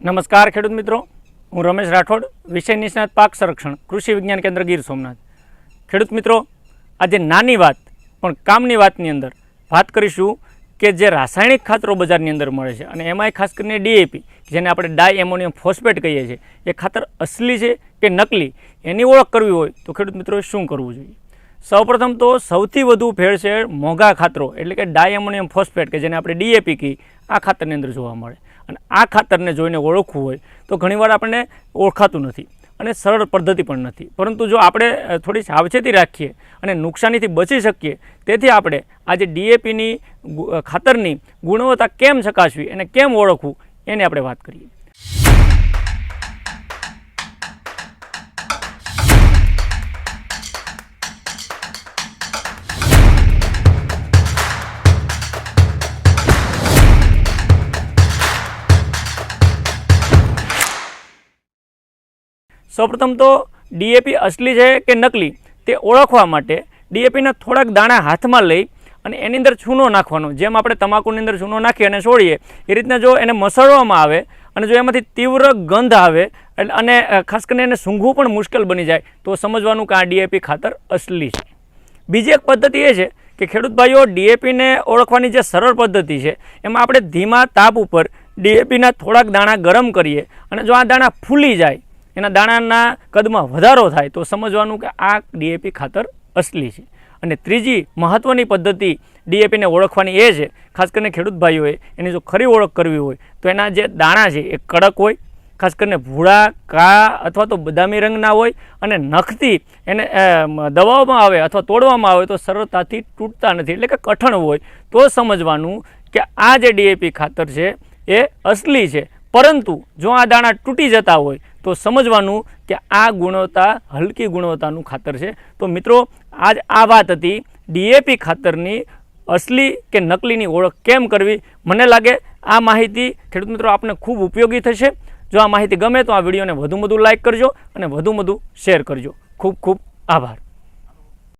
નમસ્કાર ખેડૂત મિત્રો. હું રમેશ રાઠોડ, વિષય નિષ્ણાત પાક સંરક્ષણ, કૃષિ વિજ્ઞાન કેન્દ્ર ગીર સોમનાથ. ખેડૂત મિત્રો, આજે નાની વાત, પણ કામની વાતની અંદર વાત કરીશું કે જે રાસાયણિક ખાતરો બજારની અંદર મળે છે અને એમાંય ખાસ કરીને ડીએપી જેને આપણે ડાય એમોનિયમ ફોસ્ફેટ કહીએ છીએ, એ ખાતર અસલી છે કે નકલી? એની ઓળખ કરવી હોય તો ખેડૂત મિત્રોએ શું કરવું જોઈએ? સૌપ્રથમ તો સૌથી વધુ ભેળસેળ મોંઘા ખાતરો, એટલે કે ડાયમોનિયમ ફોસ્ફેટ, કે જેને આપણે ડીએપી કી, આ ખાતરની અંદર જોવા મળે. અને આ ખાતરને જોઈને ઓળખવું હોય, તો ઘણીવાર આપણને ઓળખાતું નથી અને સરળ પદ્ધતિ પણ નથી. પરંતુ જો આપણે થોડી સાવચેતી રાખીએ અને નુકસાનીથી બચી શકીએ, તેથી આપણે આજે ડીએપીની ખાતરની ગુણવત્તા કેમ ચકાસવી અને કેમ ઓળખવું, એની આપણે વાત કરીએ. સૌપ્રથમ તો ડીએપી અસલી છે કે નકલી તે ઓળખવા માટે ડીએપીના થોડાક દાણા હાથમાં લઈ અને એની અંદર ચૂનો નાખવાનો. જેમ આપણે તમાકુની અંદર ચૂનો નાખી અને છોડીએ, એ રીતના જો એને મસળવામાં આવે અને જો એમાંથી તીવ્ર ગંધ આવે અને ખાસ કરીને એને સૂંઘવું પણ મુશ્કેલ બની જાય, તો સમજવાનું કે આ ડીએપી ખાતર અસલી છે. બીજી એક પદ્ધતિ એ છે કે ખેડૂત ભાઈઓ ડીએપીને ઓળખવાની જે સરળ પદ્ધતિ છે, એમાં આપણે ધીમા તાપ ઉપર ડીએપીના થોડાક દાણા ગરમ કરીએ અને જો આ દાણા ફૂલી જાય એના દાણાના કદમાં વધારો થાય તો સમજવાનું કે આ ડીએપી ખાતર અસલી છે. અને ત્રીજી મહત્ત્વની પદ્ધતિ ડીએપીને ઓળખવાની એ છે, ખાસ કરીને ખેડૂત ભાઈઓએ, એની જો ખરી ઓળખ કરવી હોય, તો એના જે દાણા છે એ કડક હોય, ખાસ કરીને ભૂળા કા અથવા તો બદામી રંગના હોય અને નખથી એને દવાઓમાં આવે અથવા તોડવામાં આવે તો સરળતાથી તૂટતા નથી, એટલે કે કઠણ હોય. તો સમજવાનું કે આ જે ડીએપી ખાતર છે એ અસલી છે. પરંતુ જો આ દાણા તૂટી જતા હોય તો સમજવાનું કે આ ગુણવત્તા, હલકી ગુણવત્તાનું ખાતર છે. તો મિત્રો, આજ આ વાત હતી ડીએપી ખાતરની અસલી કે નકલીની ઓળખ કેમ કરવી? મને લાગે આ માહિતી ખેડૂત મિત્રો આપને ખૂબ ઉપયોગી થશે. જો આ માહિતી ગમે તો આ વિડીયોને વધુ વધુ લાઇક કરજો અને વધુ વધુ શેર કરજો. ખૂબ ખૂબ આભાર.